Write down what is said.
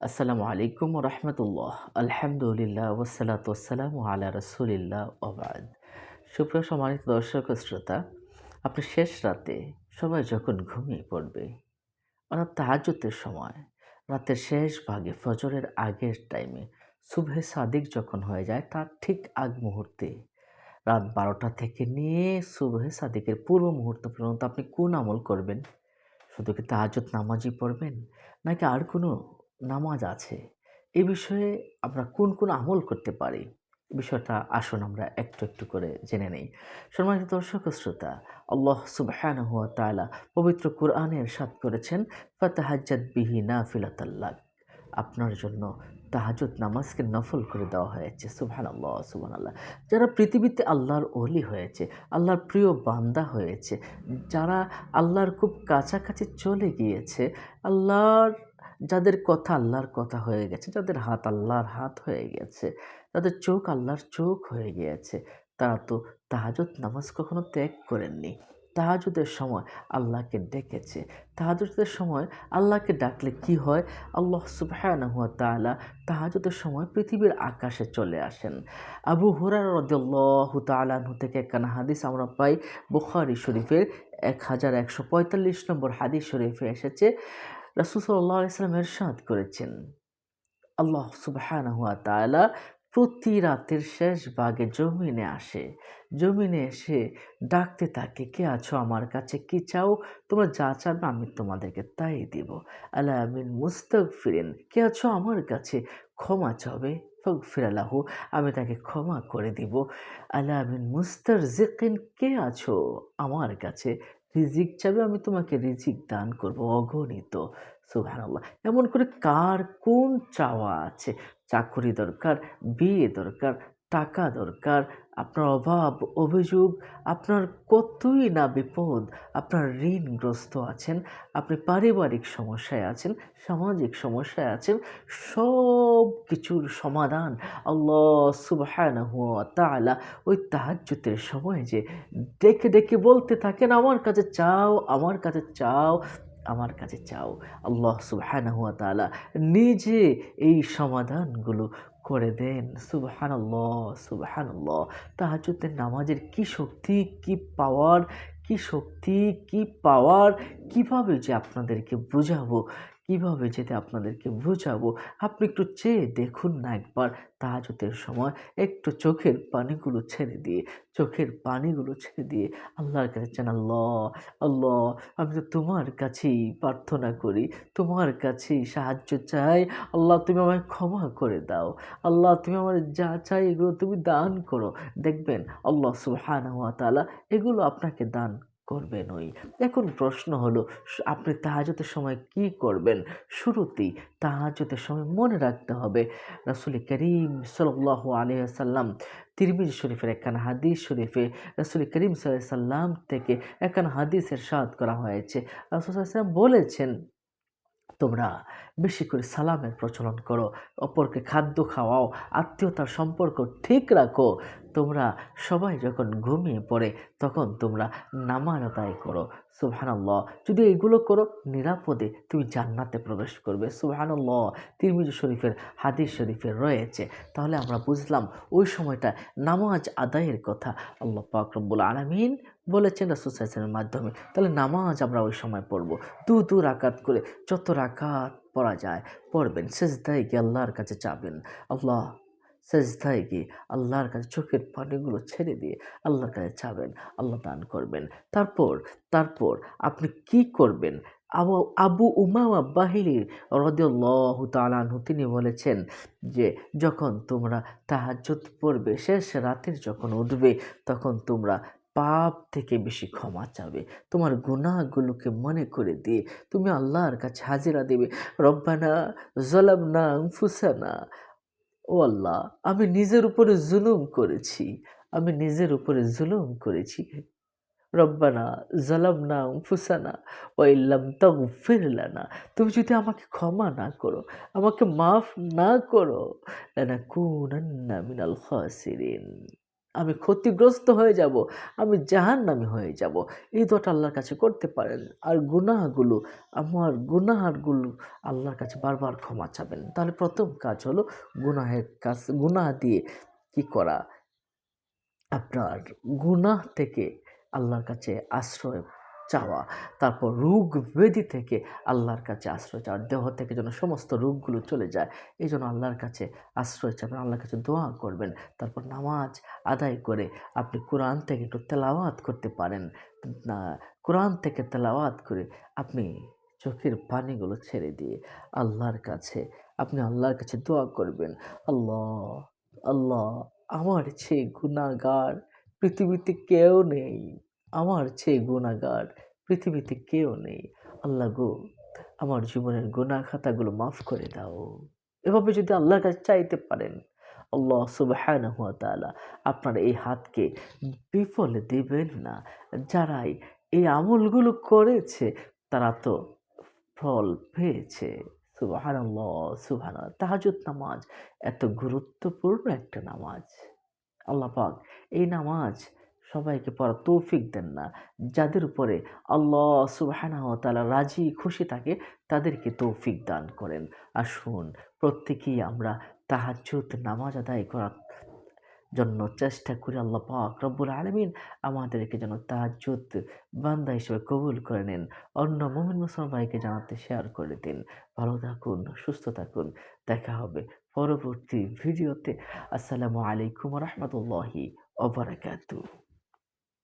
আসসালামু আলাইকুম রহমতুল্লাহ। আলহামদুলিল্লাহ ওসালাত ওসালাম আলা রসুলিল্লাহ ওবাদ সুপ্রিয় সম্মানিত দর্শক শ্রোতা, আপনি শেষ রাতে সবাই যখন ঘুমিয়ে পড়বে, অর্থাৎ তাহাজতের সময়, রাতের শেষ ভাগে ফজরের আগের টাইমে শুভে সাদিক যখন হয়ে যায়, তার ঠিক আগ মুহূর্তে, রাত বারোটা থেকে নিয়ে শুভে সাদিকের পূর্ব মুহূর্ত পর্যন্ত আপনি কোন আমল করবেন? শুধু কি তাহাজত নামাজই পড়বেন? নাকি আর কোনো নামাজ আছে। এ বিষয়ে আমরা কোন কোন আমল করতে পারি? বিষয়টা আসুন আমরা একটু একটু করে জেনে নেই। সম্মানিত দর্শক শ্রোতা, আল্লাহ সুবহান হুয়া তাআলা পবিত্র কোরআনে ইরশাদ করেছেন ফাতাহাজ্জাদ বিহি নাফিলাতাল্লাহ আপনার জন্য তাহাজুদ নামাজকে নফল করে দেওয়া হয়েছে সুবহান আল্লাহ সুবহান আল্লাহ যারা পৃথিবীতে আল্লাহর অলি হয়েছে, আল্লাহর প্রিয় বান্দা হয়েছে, যারা আল্লাহর খুব কাছাকাছি চলে গিয়েছে, আল্লাহর যাদের কথা আল্লাহর কথা হয়ে গেছে, যাদের হাত আল্লাহর হাত হয়ে গেছে, যাদের চোখ আল্লাহর চোখ হয়ে গিয়েছে তারা তো তাহাজুদ নামাজ কখনো ত্যাগ করেননি। তাহাজুদের সময় আল্লাহকে ডেকেছে। তাহাজুদের সময় আল্লাহকে ডাকলে কি হয়? আল্লাহ সুবাহানহুয়া তালা তাহাজুদের সময় পৃথিবীর আকাশে চলে আসেন। আবু হুরার রদুল্লাহ তালাহু থেকে একখানা হাদিস আমরা পাই। বুখারি শরীফের এক হাজার একশো পঁয়তাল্লিশ নম্বর হাদিস শরীফে এসেছে রাসুল সাল্লাহ ইসলাম এরশাদ করেছেন। আল্লাহ সুবাহানহুয়া তালা প্রতি রাতের শেষ ভাগে জমিনে আসে। জমিনে এসে ডাকতে থাকে, কে আছো আমার কাছে? কি চাও? তোমরা যা চাবে আমি তোমাদেরকে তাই দিব। আল্লাহ আমিন মুস্তক ফিরেন কে আছো আমার কাছে? ক্ষমা চাবে। ফক ফিরালাহু আমি তাকে ক্ষমা করে দিব। আল্লাহ আমিন মুস্তার জিকিন কে আছো আমার কাছে? রিজিক চাবে আমি তোমাকে রিজিক দান করব, অগণিত, সুবহানাল্লাহ। এমন করে কার কোন চাওয়া আছে? চাকরি দরকার, বিয়ে দরকার টাকা দরকার, আপনার অভাব, অভিযোগ, আপনার কতই না বিপদ, আপনার ঋণগ্রস্ত আছেন, আপনি পারিবারিক সমস্যায় আছেন, সামাজিক সমস্যায় আছেন, সব কিছুর সমাধান আল্লাহ সুবহানাহু ওয়া তাআলা ওই তাহাজ্জুদের সময় যে ডেকে ডেকে বলতে থাকেন, আমার কাছে চাও, আমার কাছে চাও, আমার কাছে চাও। আল্লাহ সুবহানাহু ওয়া তাআলা নিজে এই সমাধানগুলো করে দেন। সুবহানাল্লাহ সুবহানাল্লাহ। তাহাজুদের নামাজের কি শক্তি, কি পাওয়ার কি শক্তি, কি পাওয়ার কীভাবে যে আপনাদেরকে বোঝাবো? কীভাবে যেতে আপনাদেরকে বোঝাবো? আপনি একটু চেয়ে দেখুন না একবার। তাহাজতের সময় একটু চোখের পানিগুলো ছেড়ে দিয়ে, চোখের পানিগুলো ছেড়ে দিয়ে আল্লাহর কাছে চান, আল্লাহ আল্লাহ, আমি তো তোমার কাছেই প্রার্থনা করি, তোমার কাছেই সাহায্য চাই। আল্লাহ, তুমি আমায় ক্ষমা করে দাও। আল্লাহ, তুমি আমার যা চাই এগুলো তুমি দান করো। দেখবেন আল্লাহ সুহান তালা এগুলো আপনাকে দান করবেন ওই। এখন প্রশ্ন হলো আপনি তাহাজতের সময় কি করবেন? শুরুতেই তাহাজতের সময় মনে রাখতে হবে। রাসুল করিম সাল্লাহ আলিয়াল্লাম তিরমিজ শরীফের একখান হাদিস শরীফে রসুল করিম সাল্লাম থেকে একখান হাদিসের সাদ করা হয়েছে। রাসুল সাল্লাম বলেছেন তোমরা বেশি করে সালামের প্রচলন করো, অপরকে খাদ্য খাওয়াও, আত্মীয়তার সম্পর্ক ঠিক রাখো। তোমরা সবাই যখন ঘুমিয়ে পড়ে, তখন তোমরা নামাজ আদায় করো। সুবহানাল্লাহ। যদি এগুলো করো, নিরাপদে তুমি জান্নাতে প্রবেশ করবে। সুবহানাল্লাহ। তিরমিজ শরীফের হাদিস শরীফের রয়েছে। তাহলে আমরা বুঝলাম, ওই সময়টা নামাজ আদায়ের কথা। আল্লাহ পাক আলমিন বলেছেন রাসুসাইসেনের মাধ্যমে। তাহলে নামাজ আমরা ওই সময় পড়ব। দু দু রাকাত করে যত রাকাত পড়া যায়, পড়বেন। সেজদায় গিয়ে আল্লাহর কাছে চাবেন। আল্লাহ, সেজদায় গিয়ে আল্লাহর কাছে চোখের পানিগুলো ছেড়ে দিয়ে আল্লাহর কাছে চাবেন, আল্লাহ দান করবেন। তারপর তারপর আপনি কি করবেন? আবু আবু উমামা বাহিলির রদিয়াল্লাহু তালানহু তিনি বলেছেন যে, যখন তোমরা তাহাজ্জুদ পড়বে, শেষ রাতের যখন উঠবে, তখন তোমরা পাপ থেকে বেশি ক্ষমা চাবে। তোমার গুণাগুলোকে মনে করে দিয়ে তুমি আল্লাহর কাছে হাজিরা দেবে। রব্বানা জলাম জলাবনা ফুসানা ও আল্লাহ, আমি নিজের উপরে জুলুম করেছি। আমি নিজের উপরে জুলুম করেছি। রব্বানা জালামনা ফুসানা ওয়াইল্লাম তাগফির লানা। তুমি যদি আমাকে ক্ষমা না করো, আমাকে মাফ না করো, লানাকুনান্না মিনাল খাসিরিন। আমি ক্ষতিগ্রস্ত হয়ে যাব, আমি জাহান নামি হয়ে যাব। এই দোয়াটা আল্লাহর কাছে করতে পারেন। আর গুনাহগুলো, আমার গুনাহারগুলো আল্লাহর কাছে বারবার ক্ষমা চাবেন। তাহলে প্রথম কাজ হলো গুনাহের কাজ, গুনাহ দিয়ে কি করা? আপনার গুনাহ থেকে আল্লাহর কাছে আশ্রয় চাওয়া। তারপর রোগ ব্যাধি থেকে আল্লাহর কাছে আশ্রয় চাওয়া, দেহ থেকে যেন সমস্ত রোগগুলো চলে যায়, এই জন্য আল্লাহর কাছে আশ্রয় চাবেন আল্লাহর কাছে দোয়া করবেন। তারপর নামাজ আদায় করে আপনি কোরআন থেকে একটু তেলাওয়াত করতে পারেন। কোরআন থেকে তেলাওয়াত করে আপনি চোখের পানিগুলো ছেড়ে দিয়ে আল্লাহর কাছে, আপনি আল্লাহর কাছে দোয়া করবেন। আল্লাহ আল্লাহ, আমার চেয়ে গুণাগার পৃথিবীতে কেউ নেই। আমার চেয়ে গুণাগার, পৃথিবীতে কেউ নেই। আল্লাহ গো, আমার জীবনের গুণা খাতাগুলো মাফ করে দাও। এভাবে যদি আল্লাহর কাছে চাইতে পারেন, আল্লাহ সুবহানাহু ওয়া তাআলা আপনার এই হাতকে বিফলে দেবেন না। যারাই এই আমলগুলো করেছে, তারা তো ফল পেয়েছে। সুবাহান আল্লাহ সুবাহান তাহাজুদ নামাজ এত গুরুত্বপূর্ণ একটা নামাজ। আল্লাহ পাক এই নামাজ সবাইকে পড়া তৌফিক দেন না। যাদের উপরে আল্লাহ সুবাহানা তালা রাজি, খুশি থাকে, তাদেরকে তৌফিক দান করেন। আসুন, প্রত্যেকেই আমরা তাহাজুদ নামাজ আদায় করার জন্য চেষ্টা করি। আল্লাহ পাক রব্বুল আলমিন আমাদেরকে যেন তাহাজুদ বান্দা হিসেবে কবুল করে নেন। অন্য মোমিন মুসলমান ভাইকে জানাতে শেয়ার করে দিন। ভালো থাকুন, সুস্থ থাকুন। দেখা হবে পরবর্তী ভিডিওতে। আসসালামু আলাইকুম রহমতুল্লাহি অবরাকাতু